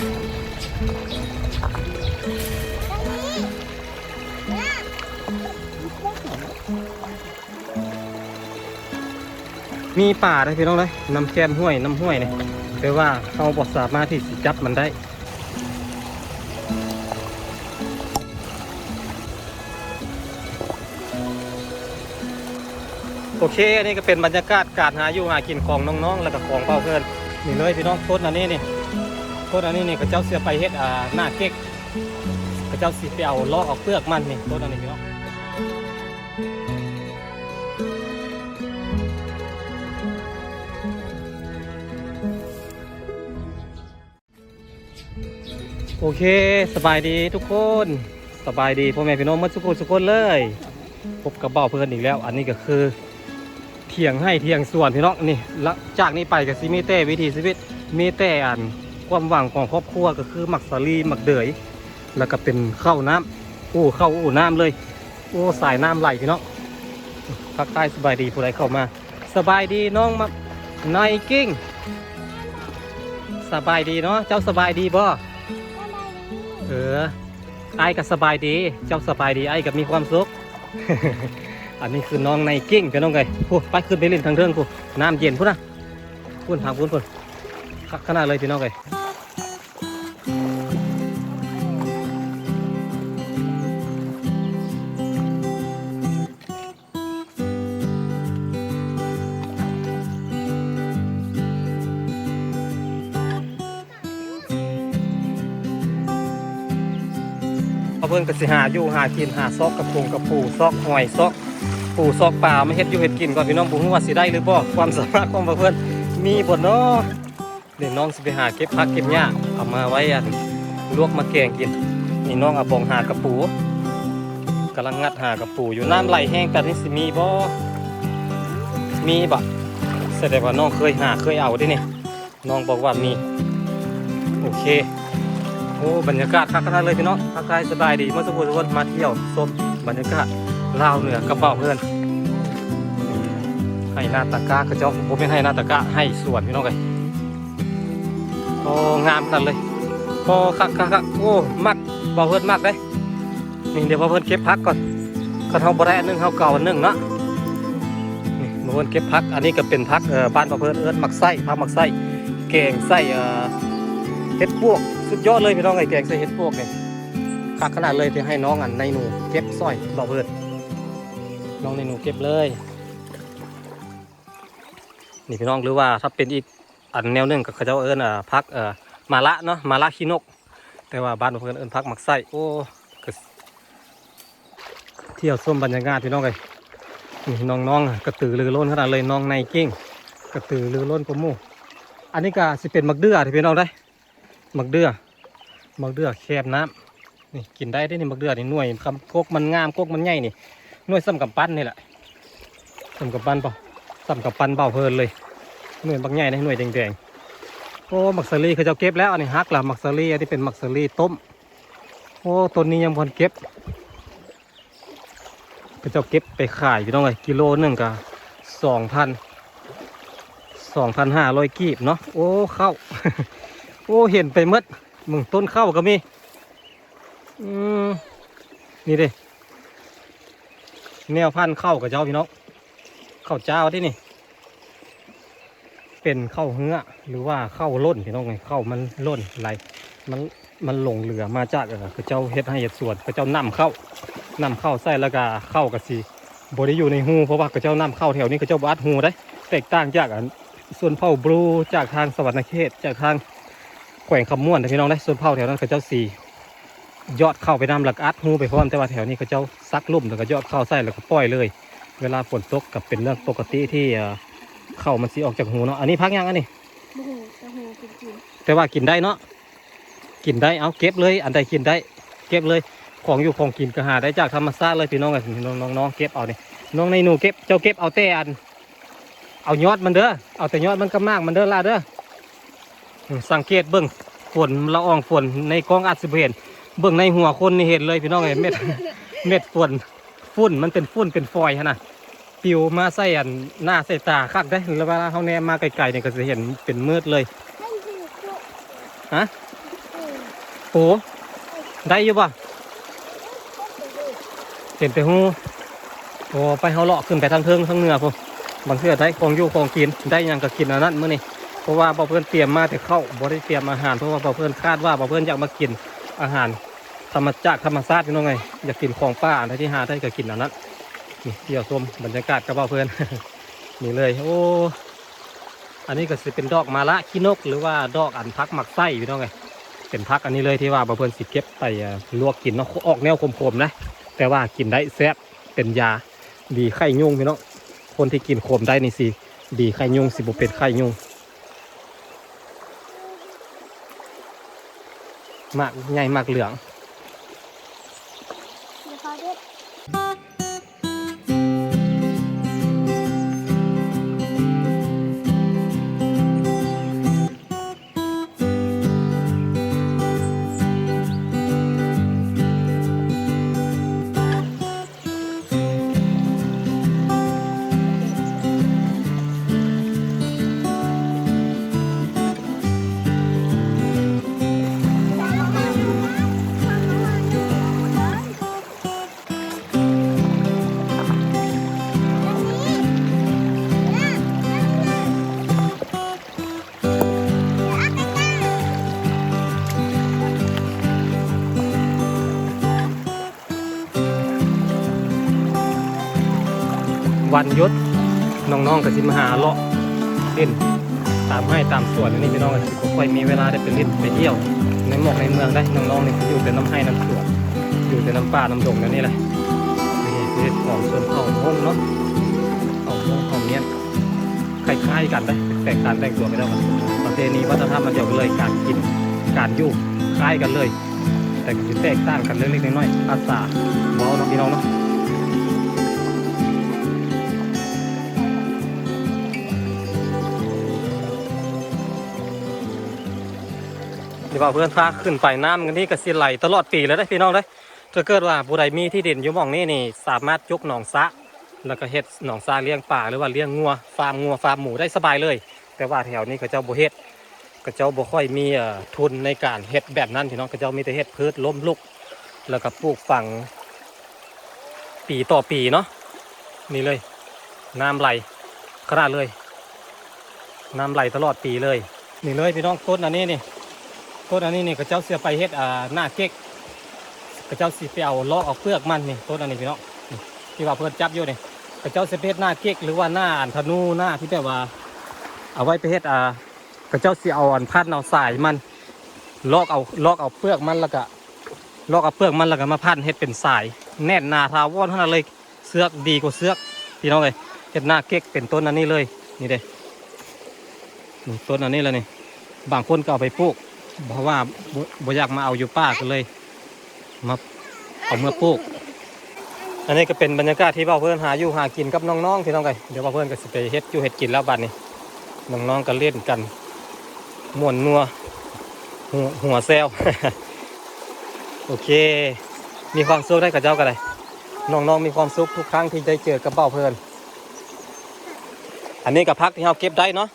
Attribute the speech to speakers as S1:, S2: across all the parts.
S1: มีป่าได้พี่น้องเลยน้ำแก้มห้วยน้ำห้วยเนี่ยแต่ว่าเขาบอสามารถที่สิจับมันได้โอเค อันนี้ก็เป็นบรรยากาศการหาอยู่หากินของน้องๆ แล้วก็ของเป้าเพื่อนนี่เลยพี่น้องต้นอันนี้นี่ ต้นอันนี้นี่ก็เจ้าเสียไปเฮ็ดอ่าหน้าเก๊กก็เจ้าสิไปเอาลอกเอาเปลือกมันนี่ต้นอันนี้พี่น้องโอเคสบายดีทุกคนสบายดีพ่อแม่พี่น้องมื่อสุกคนสุกคนเลยพบกับเบ้าเพื่อนอีกแล้ว อันนี้ก็คือเถียงให้เถียงส่วนพี่น้องนี่ละจากนี้ไปกับซิมีแต่วิถีชีวิตมีแต่อัน ความหวังของครอบครัวก็คือหมักสาลีหมักเดยแล้วก็เป็นข้าวน้ำโอ้ข้าวโอ้น้ำเลยโอ้สายน้ำไหลพี่น้องภาคใต้สบายดีผู้ใดเข้ามา สบายดีน้องมานายกิ้งสบายดีเนาะเจ้าสบายดีบ่เออไอ้ก็สบายดี เจ้าสบายดีไอ้ก็มีความสุข อันนี้คือน้องในกิ้งเป็นน้องไงพูไปขึ้นไปเล่นทางเทิงพูน้ำเย็นพูนะพูนทางพูนพูนคักขนาดเลยพี่น้องไง เพิ่นก็สิหาอยู่หากินหาซอกกระพงกระปูซอกหอยซอกปูซอกปลามาเฮ็ดอยู่เฮ็ดกินก่อนพี่น้องบุ้งว่าสิได้หรือบ่ความสามารถของเพื่อนมีบ่เนาะเดี๋ยวน้องสิไปหาเก็บผักเก็บหญ้าเอามาไว้อันลวกมาแกงกินนี่น้องเอาบองหากระปูกำลังงัดหากระปูอยู่น้ำไหลแห้งแต่นี่สิมีบ่มีบ่แสดงว่าน้องเคยหาเคยเอาเด้นี่น้องบอกว่ามีโอเค โอ้บรรยากาศคักขนาดเลยพี่น้องทักทายสบายดีเมื่อสักครู่ทุกคนมาเที่ยวชมบรรยากาศลาวเหนือกระเป๋าเพื่อนให้หน้าตากากระเจ้าผมไม่ให้หน้าตากาให้สวนพี่น้องเลยโอ้งามขนาดเลยพอคักคักคักโอ้มักเบาเพื่อนมักเลยนี่เดี๋ยวพอเพื่อนเก็บพักก่อนก็เท่าบ่ได้อันหนึงเท่าเก่าอันหนึงเนาะนี่เพื่อนเก็บพัก อันนี้ก็เป็นพักเออบ้านเบาเพื่อนเอิ้นมักไส้พักมักไส้แกงไส้เอ่อเห็ดพวก สุดยอดเลยพี่น้องไอ้แกงใส่เห็ดพวกเนี่ยคักขนาดเลยที่ให้น้องอันในหนูเก็บสร้อยบอกเพื่อนน้องในหนูเก็บเลย นี่พี่น้องหรือว่าถ้าเป็นอีกอันแนวหนึงก็เขาจะเอิ้นอ่าพักเอ่อมาละเนาะมาละขี้นก แต่ว่าบ้านเพื่อนเอิ้นพักมักไส้โอ้ก็เที่ยวส้มบรรยากาศพี่น้องเลยนี่น้องๆอะกระตือรือร้นขนาดเลยน้องในเก้งกระตือรือร้นกว่ามู่อันนี้ก็สิเป็นมักเดือที่พี่น้องได้ มักเดือมักเดือแคบน้ำนี่กินได้ได้นี่มักเดือนี่หน่วยคำกกมันงามกกมันใหญ่นี่หน่วยซ้ำกับปั้นนี่แหละซ้ำกับปั้นเปล่าซ้ำกับปั้นเบาเพลินเลยหน่วยบักใหญ่นะหน่วยแดงๆโอ้มักสลีเขาจะเก็บแล้วอันนี้ฮักละมักสลีอันนี้เป็นมักสลีต้มโอ้ต้นนี้ยังพอนเก็บเขาจะเก็บไปขายพี่น้องเลยกิโลหนึ่งกับสองพันสองพันห้าร้อยกีบเนาะโอ้เข้า อ้เห็นไปหมดมึงต้นข้าวก็มีอืมนี่เด้แนวพันเข้ากับเจ้าพี่น้องเข้าเจ้าที่นี่ เป็นเข้าเหือหรือว่าเข้าล้นพี่น้องไงเข้ามันล้นไหลมันมันหลงเหลือมาจากเออเจ้าเฮ็ดให้เฮ็ดสวนเขาเจ้านำเข้านำเข้าใส่แล้วก็เข้ากับสีบริอยู่ในหูเพราะว่าเขาเจ้านำเข้าแถวนี้เขาเจ้าบัดหูได้แตกต่างจากอันส่วนเผ่าบลูจากทางสวรรณเขตจากทาง ขวงคำม่วนแต่พี่น้องได้ส่วนเผ่าแถวนั้นเขาเจ้าสียอดเข้าไปนำหลักอัดหูไปพร้อมแต่ว่าแถวนี้เขาเจ้าซักลุ่มแล้วก็ยอดเข้าใส่แล้วก็ปล่อยเลย เวลาฝนตกกับเป็นเรื่องปกติที่เอ่อเข้ามันสีออกจากหูเนาะอันนี้พักยังอันนี้
S2: โอ้โหโอ้โหจริง
S1: แต่ว่ากินได้เนาะกินได้เอาเก็บเลย อันใดกินได้ เก็บเลยของอยู่ของกินก็หาได้จากธรรมชาติเลยพี่น้องกันน้องน้องน้องเก็บเอาเนี่ยน้องในหนูเก็บเจ้าเก็บเอาแต่อัน เอายอดมันเด้อเอาแต่ยอดมันก็มากมันเด้อล่ะเด้ออืม สังเกตเบิ่งฝนละอองฝนในกองอัดสิบเห็นเบิ่งในหัวคนนี่เห็นเลยพี่น้องเห็นเม็ดเม็ดฝนฝุ่นมันเป็นฝุ่นเป็นฟอยฮะนะปิวมาใส่อันหน้าใส่ตาคักได้แล้วเวลาเขาแนมมาไกลๆเนี่ยก็จะเห็นเป็นมืดเลย
S2: ๆให้สิพวก
S1: ฮะ
S2: ให้
S1: โอ้ได้อยู่ป่ะเห็นแต่หูโอ้ไปเฮาเลาะขึ้นไปทางเทิงทางเหนือพุ่นบางเทื่อได้ของอยู่ของกินได้หยังก็กินอันนั้นมื้อนี้ เพราะว่าบ่เพิ่อนเตรียมมาแต่เข้าบ่ได้เตรียมอาหารเพราะว่าบ่เพิ่อนคาดว่าบ่เพิ่อนอยากมากินอาหารธรรมจากธรรมชาติพี่น้องไงอยากกินของป่าอันที่หาได้ก็กินอันนั้นนี่เที่ยวชมบรรยากาศกับบ่เพิ่อนนี่เลย โอ้อันนี้ก็สิเป็นดอกมาละขี้นก หรือว่าดอกอันพักหมักไส้พี่น้องไงเป็นพักอันนี้เลยที่ว่าบาเพิ่อนสิเก็บไปลวกกินเนาะออกแนวขมๆนะแต่ว่ากินได้แซ่บเป็นยาดีไข้ยุงพี่น้องคนที่กินขมได้นี่สิดีไข้ยุงสิบ่เป็นไข้ยุง มากใหญ่มากเหลือง
S2: วั
S1: นยุดน้องๆก็สิมหาเลาะเล่นตามให้ตามส่วนนนี้พี่น้องก็สิบ่ค่อยมีเวลาได้ไปเล่นไปเที่ยว ในหมอกในเมืองได้น้องๆนี่อยู่แต่น้ำให้น้ำสวนอยู่แต่น้ำป่าน้ำดงนั่นนี่แหละนี่คือของส่วนเผ่าห้องเนาะเผ่าห้องเผ่าเนี้ยคล้ายๆกันได้แตกต่างแตกตัวไม่ได้กันประเพณีวัฒนธรรมมันเดียวกันเลยการกินการอยู่คล้ายกันเลย แต่ก็สิแตกต่างกันเล็กๆน้อยๆภาษาเว้าเนาะพี่น้องเนาะ เดี๋ยวว่าเพื่อนพาขึ้นไปน้ำกันนี่ก็สิไหลตลอดปีเลยได้พี่น้องได้ถ้าเกิดว่าผู้ใดมีที่ดินอยู่หม่องนี้นี่ สามารถยกหนองสะแล้วก็เฮ็ดหนองสระเลี้ยงป่าหรือว่าเลี้ยงงัวฟาร์มงัวฟาร์มหมูได้สบายเลย แต่ว่าแถวนี้เขาเจ้าบ่เฮ็ดเขาเจ้าบ่ค่อยมีทุนในการเฮ็ดแบบนั้นพี่น้องเขาเจ้ามีแต่เฮ็ดพืชล้มลุก แล้วก็ปลูกฝังปีต่อปีเนาะนี่เลย น้ำไหลขนาดเลย น้ำไหลตลอดปีเลย นี่เลยพี่น้องต้นอันนี้นี่ ต้นอันนี้นี่กระเจ้าเสียไปเฮ็ดอ่าหน้าเก๊กกระเจ้าสิไปเอาลอกเอาเปลือกมันนี่ต้นอันนี้พี่น้องที่ว่าเพื่อนจับอยู่นี่กระเจ้าเสิไปเฮ็ดหน้าเก๊กหรือว่าหน้าอันธนูหน้าที่แบบว่า เอาไว้ไปเฮ็ดอ่ากระเจ้าสิเอาอันพันเอาสายมัน ลอกเอาลอกเอาเปลือกมันแล้วก็ลอกเอาเปลือกมันแล้วก็มาพันเฮ็ดเป็นสาย แน่นหนาทาวอนเท่าดเลยเสือกดีกว่าเสือกพี่น้องเลยเฮ็ดหน้าเก๊กเป็นต้นอันนี้เลยนี่เด้ต้นอันนี้แล้วนี่บางคนก็เอาไปปลูก เพราะว่าบ่อยากมาเอาอยู่ป้าก็เลย มาเอาเมื่อปลูก อันนี้ก็เป็นบรรยากาศที่เบาเพื่อนหาอยู่หากินกับน้องๆพี่น้องไงเดี๋ยวเบาเพื่อนก็สิไปเฮ็ดอยู่เฮ็ดกินแล้วบัดนี้น้องๆก็เล่นกันม่วนนัวหัวหัวแซวโอเค มีความสุขได้กับเจ้ากันเลยน้องๆมีความสุขทุกครั้งที่ได้เจอกับเบาเพื่อนอันนี้กับพักที่เราเก็บได้เนาะ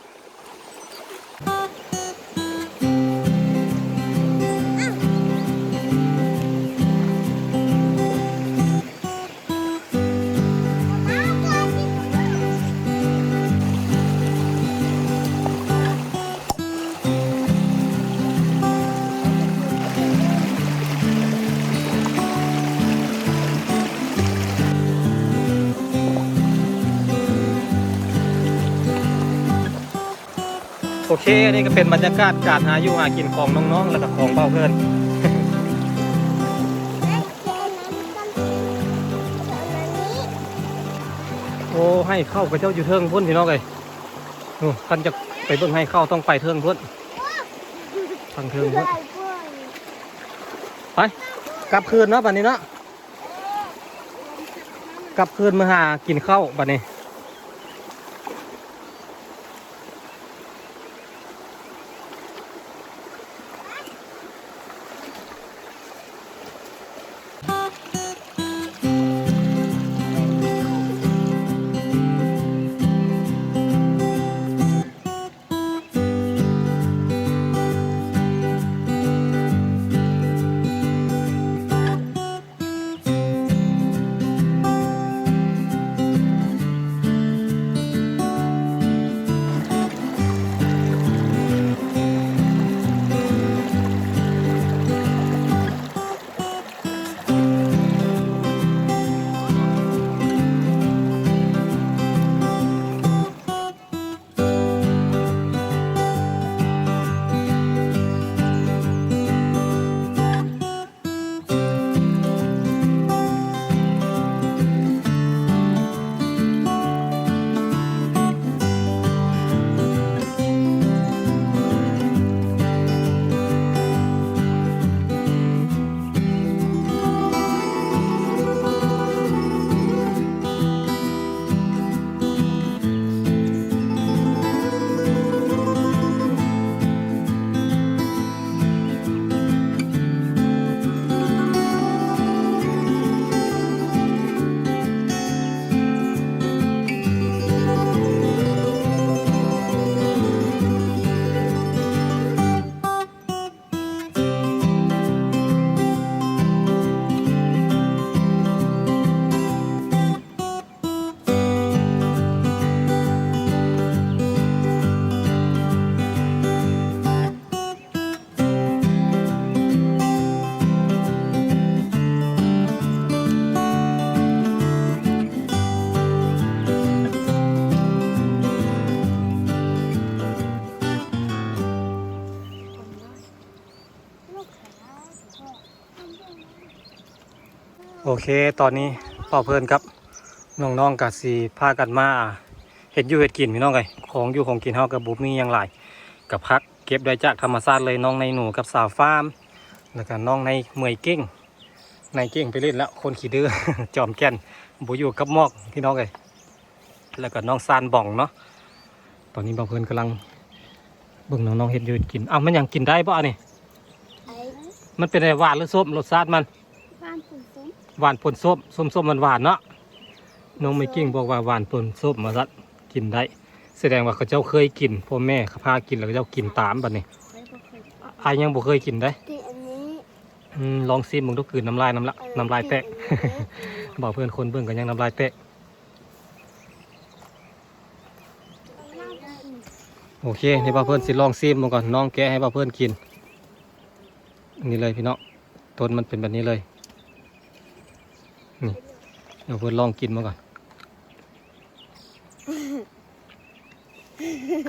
S1: เคนี่ก็เป็นบรรยากาศการหาอยู่หากินของน้องๆ แล้วก็ของเบ้าเพื่อนโอ้ให้เข้ากับเจ้าอยู่เทิงพุ่นพี่น้องเลยโอ้คันจะไปเบิ่งให้เข้าต้องไปเทิงพุ่นทางเทิงพุ่นไปกลับคืนเนาะบัดนี้เนาะกลับคืนมาหากินข้าวบัดนี้ โอเคตอนนี้พ่อเพื่อนครับน้องๆกับสีพากันมาเห็ดอยู่เห็ดกินพี่น้องไงของอยู่ของกินเฮากับบุมีอย่างไรกับพักเก็บได้จากธรรมชาติเลยน้องในหนูกับสาวฟาร์มแล้วก็น้องในเมยเก้งในเก้งไปเล่นแล้วคนขี้ดื้อจอมแก่นบุอยู่กับมอกพี่น้องไงแล้วก็น้องซานบ่องเนาะตอนนี้พ่อเพื่อนกำลังเบิ่งน้องๆเห็ดอยู่เห็ดกินอ้าวมันยังกินได้ป่ะนี่
S2: ไอ้
S1: มันเป็นอะไรหวานหรือส้มรสชาติมัน
S2: บ้านปุ๋ยส้ม
S1: หวานปนส้มส้มส้มมันหวานเนาะน้องไม่กิ้งบอกว่าหวานปนส้มมาสัดกินได้ แสดงว่าเขาเจ้าเคยกินพ่อแม่เขาพากินแล้วเขาเจ้ากินตามบัดนี้
S2: ไม่ก็เคย
S1: อายยังบ่เคยกินได้
S2: กินอันนี้
S1: อืมลองซิมมึงทุกคืนน้ำลายน้ำละ
S2: เออ
S1: น้ำลายแตก
S2: กินอันนี้
S1: บอกเพื่อนคนเบิ่งกันยังน้ำลายแตกโอเคนี่บ่าวเพื่อนสิลองซิมมึงก่อนน้องแกะให้บ่าวเพื่อนกินอันนี้เลยพี่น้องต้นมันเป็นแบบนี้เลย นี่เดี๋ยวเพื่อนลองกินมาก่อน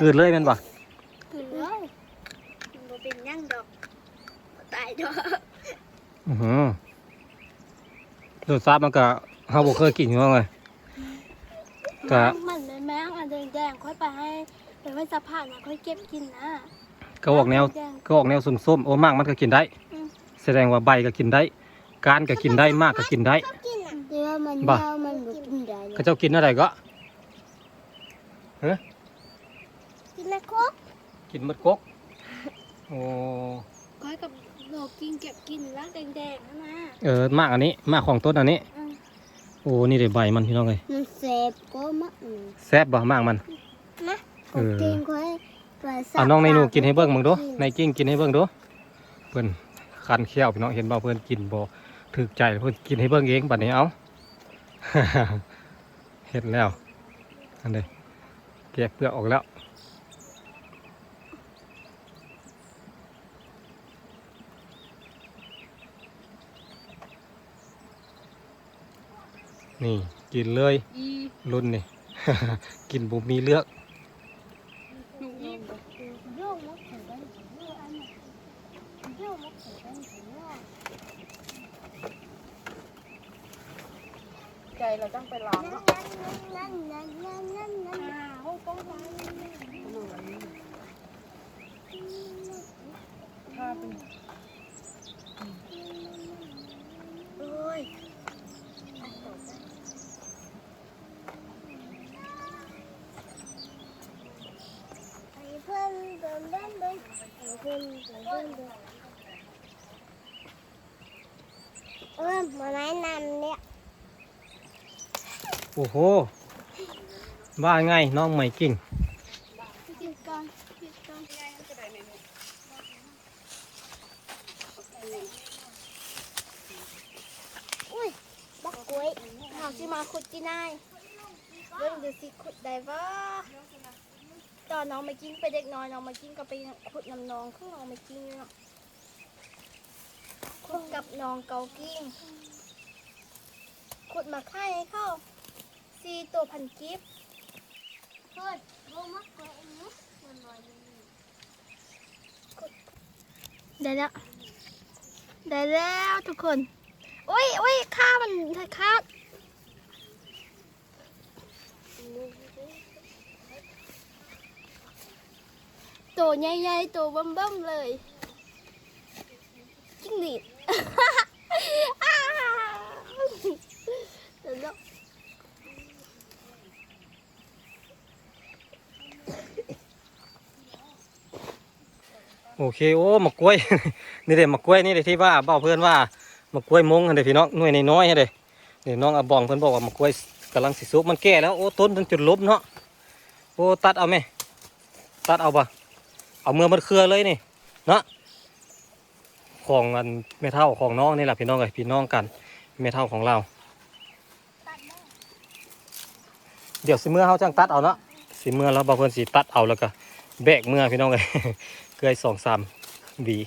S1: กลืนเลยแมันบ่
S2: กินเลยมันบ่เป็นหยังดอกบ่ตายดอก
S1: อือหือรสชาติมันก็เฮาบ่เคยกินอยู่ว่าไง ก็
S2: มันเป็นแมงอันแดงๆค่อยไปให้ไปไว้สะพานนะค่อยเก็บกินนะ
S1: ก็ออกแนว
S2: ดง
S1: ก็ออกแนวส้มๆโอ้มากมันก็กินได้
S2: อืม
S1: แสดงว่าใบก็กินได้ การก็กินได้มากก็กินได้
S2: กินอะเดี๋ยวมัน
S1: บ่
S2: ยาวมันบ่กินได้
S1: ก็เจ้ากินอะไรก็
S2: กินแม่คก
S1: กินมดกกโอ้
S2: ก้อยกับโลกินเก็บกินร่างแดงๆนั่นนะ
S1: เออมากอันนี้มากของต้นอันนี้
S2: อืม
S1: โอ้นี่ได้ใบมันพี่น้องเลย
S2: มันแสบก็มะอืม
S1: แซ่บบ่มากมัน
S2: นะ
S1: เออ
S2: กินค่อยไปสะ
S1: เอาน้องในหนูกินให้เบิ่งมึงดู
S2: กิน
S1: ในกิ้งกินให้เบิ่งดูเพิ่นคันเขี้ยวพี่น้องเห็นบ่เพิ่นกินบ่ถูกใจเพิ่นกินให้เบิ่งเองบัดนี้เอา เฮ็ดแล้ว อันนี้แกะเปลือกออกแล้ว นี่กินเลย
S2: อี
S1: รุ่นนี่ กินบุมีเลือก
S2: หนูอีโยกมะเขือได้โยกอันนี้โยกมะเขือได้โยก
S3: ใจ เราต้องไปล้างเนาะ
S2: นั่นนั่นนั่นนั่นนั่นอ้าวก็ไป
S3: ถ้าเป็น
S2: โอ้ยไอ้เพิ่นเดินเดินเดินไอ้เพิ่นเดินเดินเดินเออมาแนะนำเนี่ย
S1: โอ้โหว่าไงน้องใหม่กิ่ง
S2: กินก่อนกินก่อนอุ้ยบักกล้วยเขาสิมาขุดที่นายเรื่องดูสิขุดได้บ่ตอนน้องมากินไปเด็กน้อยน้องมากินก็ไปขุดน้ำนองข้างน้องมากินเนาะขุดกับน้องเกากิ้งขุดมาค่ายให้เข้า สี่ตัวพันกิฟเฮ้ยโบมักกว่าเองนะมันลอยได้แล้ว ได้แล้วทุกคนอุ้ยอุ้ยข้ามันข้าตัวใหญ่ๆตัวเบิ่มๆเลยจิ้งหรีด อ้าวเดี๋ยวแล้ว
S1: โอเคโอ้มะกล้วย นี่เด็มะกล้วยนี่เด็ที่ว่าเบ้าเพื่อนว่ามะกล้วยมงเด็พี่น้องหน่วยน้อยๆเด็นี่น้องอาบองเพื่อนบอกว่ามะกล้วยกำลังสิสุกมันแก่แล้วโอ้ต้นทั้งจุดลบเนาะโอ้ตัดเอาไหมตัดเอาปะเอาเมื่อมันเครือเลยนี่เนาะของมันแม่เท่าของน้องนี่แหละพี่น้องเลยพี่น้องกันแม่เท่าของเรา เดี๋ยวสิเมื่อเขาจังตัดเอาเนาะสิเมื่อแล้วบางคนสิตัดเอาแล้วก็แบกเมื่อพี่น้องเลย เกยสองสามหวี